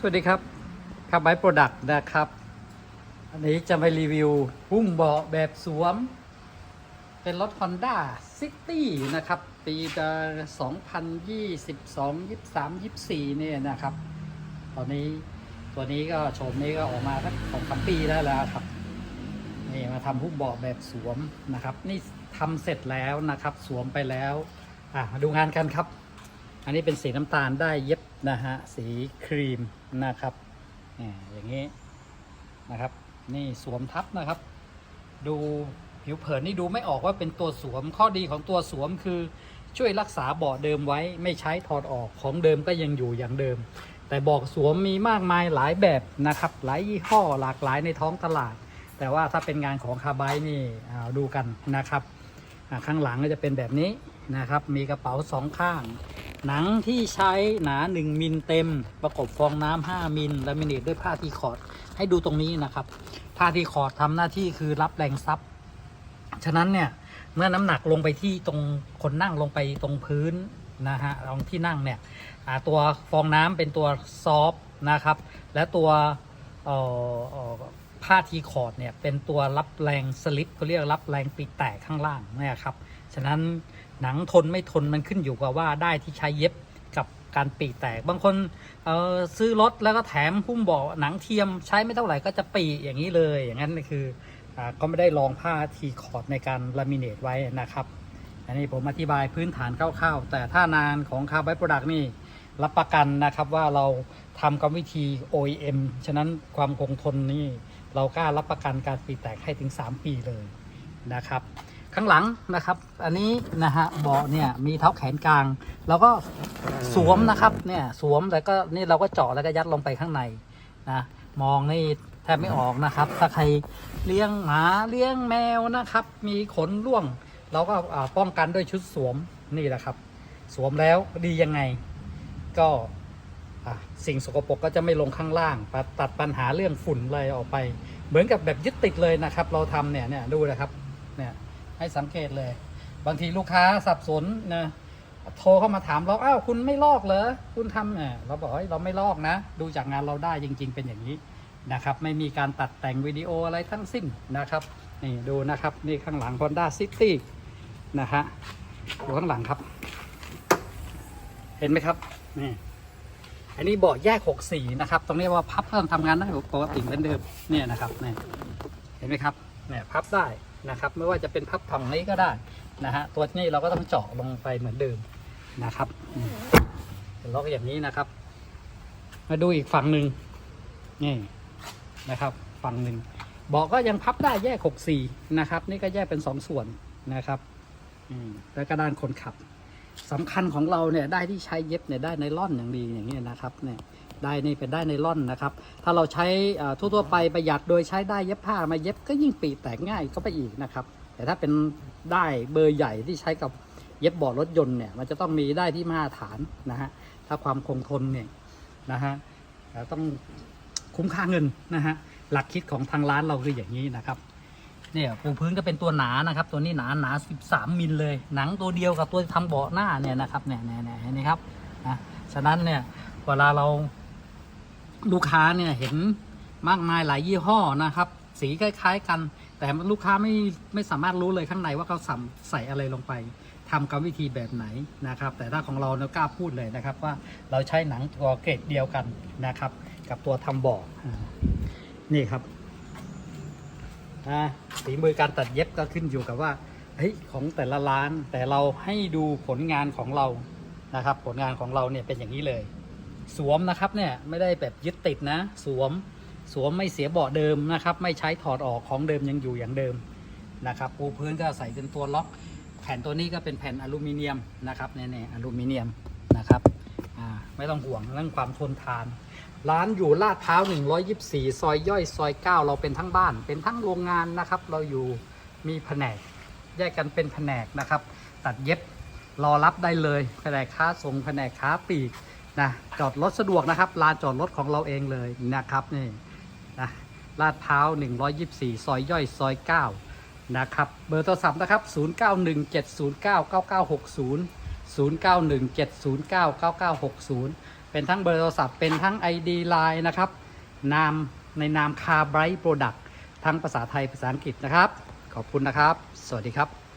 สวัสดีครับคาร์บายโปรดักต์นะครับ อันนี้จะไปรีวิวหุ้มเบาะแบบสวม เป็นรถ Honda City นะครับ ปี2022 23 24 เนี่ยนะครับ ตอนนี้ตัวนี้ก็โฉมนี้ก็ออกมาสักสองสามปีได้แล้วครับ นี่มาทำหุ้มเบาะแบบสวมนะครับ นี่ทำเสร็จแล้วนะครับ สวมไปแล้ว อะมาดูงานกันครับ อันนี้เป็นสีน้ำตาลได้เย็บ นะฮะสีครีมนะครับอ่อย่างนี้นะครับ นี่สวมทับนะครับ ดูผิวเผินนี่ดูไม่ออกว่าเป็นตัวสวมข้อดีของตัวสวมคือช่วยรักษาเบาะเดิมไว้ไม่ใช้ถอดออกของเดิมก็ยังอยู่อย่างเดิม แต่บอกสวมมีมากมายหลายแบบนะครับ หลายยี่ห้อหลากหลายในท้องตลาด แต่ว่าถ้าเป็นงานของคาร์ไบายนี่ดูกันนะครับข้างหลังก็จะเป็นแบบนี้นะครับ มีกระเป๋าสองข้าง หนังที่ใช้หนา 1 มิลเต็ม ประกบฟองน้ำ5มิลและมินิตด้วยผ้าทีคอร์ดให้ดูตรงนี้นะครับ ผ้าทีคอร์ดทำหน้าที่คือรับแรงซับฉะนั้นเนี่ยเมื่อน้ำหนักลงไปที่ตรงคนนั่งลงไปตรงพื้นนะฮะตรงที่นั่งเนี่ยตัวฟองน้ำเป็นตัวซอฟนะครับ และตัวผ้าทีคอร์ดเนี่ยเป็นตัวรับแรงสลิปเขาเรียกรับแรงปีกแตกข้างล่างนี่ยครับฉะนั้น หนังทนไม่ทนมันขึ้นอยู่กับว่าได้ที่ใช้เย็บกับการปีกแตก บางคนเออซื้อรถแล้วก็แถมหุ้มเบาะหนังเทียมใช้ไม่เท่าไหร่ก็จะปีอย่างนี้เลย อย่างนั้นคืออก็ไม่ได้ลองผ้าทีคอร์ดในการลามิเนตไว้นะครับ อันนี้ผมอธิบายพื้นฐานคร่าวๆ แต่ถ้านานของคาร์บ y โปรดักต์นี่รับประกันนะครับว่าเราทำกรรมวิธี OEM ฉะนั้นความคงทนนี่เรากล้ารับประกันการปีแตกให้ถึง 3 ปีเลยนะครับ ข้างหลังนะครับ อันนี้นะฮะเบาะเนี่ยมีเท้าแขนกลาง แล้วก็สวมนะครับเนี่ยสวมแล้วก็นี่เราก็เจาะแล้วก็ยัดลงไปข้างในนะมองนี่แทบไม่ออกนะครับ ถ้าใครเลี้ยงหมาเลี้ยงแมวนะครับ มีขนร่วง เราก็ป้องกันด้วยชุดสวมนี่แหละครับ สวมแล้วดียังไง ก็สิ่งสกปรกก็จะไม่ลงข้างล่าง ตัดตัดปัญหาเรื่องฝุ่นอะไรออกไป เหมือนกับแบบยึดติดเลยนะครับ เราทำเนี่ยเนี่ยดูนะครับเนี่ย ให้สังเกตเลย บางทีลูกค้าสับสนนะโทรเข้ามาถามเราอ้าวคุณไม่ลอกเหรอคุณทำเนี่ยเราบอกเฮ้ยเราไม่ลอกนะ ดูจากงานเราได้จริง ๆ เป็นอย่างนี้นะครับ ไม่มีการตัดแต่งวิดีโออะไรทั้งสิ้นนะครับ นี่ดูนะครับ นี่ข้างหลัง Honda City นะฮะดูข้างหลังครับ เห็นไหมครับนี่อันนี้เบาะแยกหกสีนะครับ ตรงนี้ว่าพับเพิ่มทำงานได้ปกติเหมือนเดิมเนี่ยนะครับเนี่ยเห็นไหมครับเนี่ยพับได้ นะครับ ไม่ว่าจะเป็นพับผังนี้ก็ได้นะฮะตัวนี้เราก็ต้องเจาะลงไปเหมือนเดิมนะครับล็อกอย่างนี้นะครับ มาดูอีกฝั่งหนึ่งนี่นะครับ ฝั่งหนึ่งเบาะก็ยังพับได้แยกหกสี่นะครับ นี่ก็แยกเป็นสองส่วนนะครับแล้วก็ด้านคนขับ สำคัญของเราเนี่ยได้ที่ใช้เย็บเนี่ยได้ไนล่อนอย่างดีอย่างนี้นะครับเนี่ยได้นี่เป็นได้ไนล่อนนะครับ ถ้าเราใช้อ่าทั่วๆไปประหยัดโดยใช้ได้เย็บผ้ามาเย็บก็ยิ่งปีแตกง่ายก็ไปอีกนะครับ แต่ถ้าเป็นได้เบอร์ใหญ่ที่ใช้กับเย็บเบาะรถยนต์เนี่ยมันจะต้องมีได้ที่มาตรฐานนะฮะถ้าความคงทนเนี่ยนะฮะเอ่อต้องคุ้มค่าเงินนะฮะหลักคิดของทางร้านเราคืออย่างนี้นะครับ เนี่ยปูพื้นก็เป็นตัวหนานะครับ ตัวนี้หนาหนา13มิลเลย หนังตัวเดียวกับตัวที่ทำเบาะหน้าเนี่ยนะครับเนี่ยเนี่ยเนี่ยเห็นไหมครับนะฉะนั้นเนี่ยเวลาเราลูกค้าเนี่ยเห็นมากมายหลายยี่ห้อนะครับ สีคล้าย ๆ กัน แต่ลูกค้าไม่ไม่สามารถรู้เลยข้างในว่าเขาสใส่อะไรลงไปทำกรรมวิธีแบบไหนนะครับ แต่ถ้าของเราเนี่ยกล้าพูดเลยนะครับ ว่าเราใช้หนังตัวเกรดเดียวกันนะครับ กับตัวทำเบาะอ่านี่ครับ นะฝีมือการตัดเย็บก็ขึ้นอยู่กับว่าเฮ้ยของแต่ละร้านแต่เราให้ดูผลงานของเรานะครับ ผลงานของเราเนี่ยเป็นอย่างนี้เลย สวมนะครับเนี่ยไม่ได้แบบยึดติดนะ สวมสวมไม่เสียเบาะเดิมนะครับ ไม่ใช้ถอดออกของเดิมยังอยู่อย่างเดิมนะครับปูพื้นก็ใส่เป็นตัวล็อก แผ่นตัวนี้ก็เป็นแผ่นอลูมิเนียมนะครับเนี่ยอลูมิเนียมนะครับ ไม่ต้องห่วงเรื่องความทนทาน ร้านอยู่ลาดพร้าว 124 ซอยย่อยซอย 9 เราเป็นทั้งบ้าน เป็นทั้งโรงงานนะครับ เราอยู่มีแผนก แยกกันเป็นแผนกนะครับ ตัดเย็บรอรับได้เลย แผนกค้าส่งแผนกค้าปลีกนะจอดรถสะดวกนะครับลานจอดรถของเราเองเลยนะครับนี่นะลาดพร้าว 124 ซอยย่อยซอย 9 นะครับ เบอร์โทรศัพท์นะครับ 0917099960 0917099960 เป็นทั้งเบอร์โทรศัพท์เป็นทั้ง ID Line นะครับ นามในนาม Car Bright Product ทั้งภาษาไทยภาษาอังกฤษนะครับ ขอบคุณนะครับ สวัสดีครับ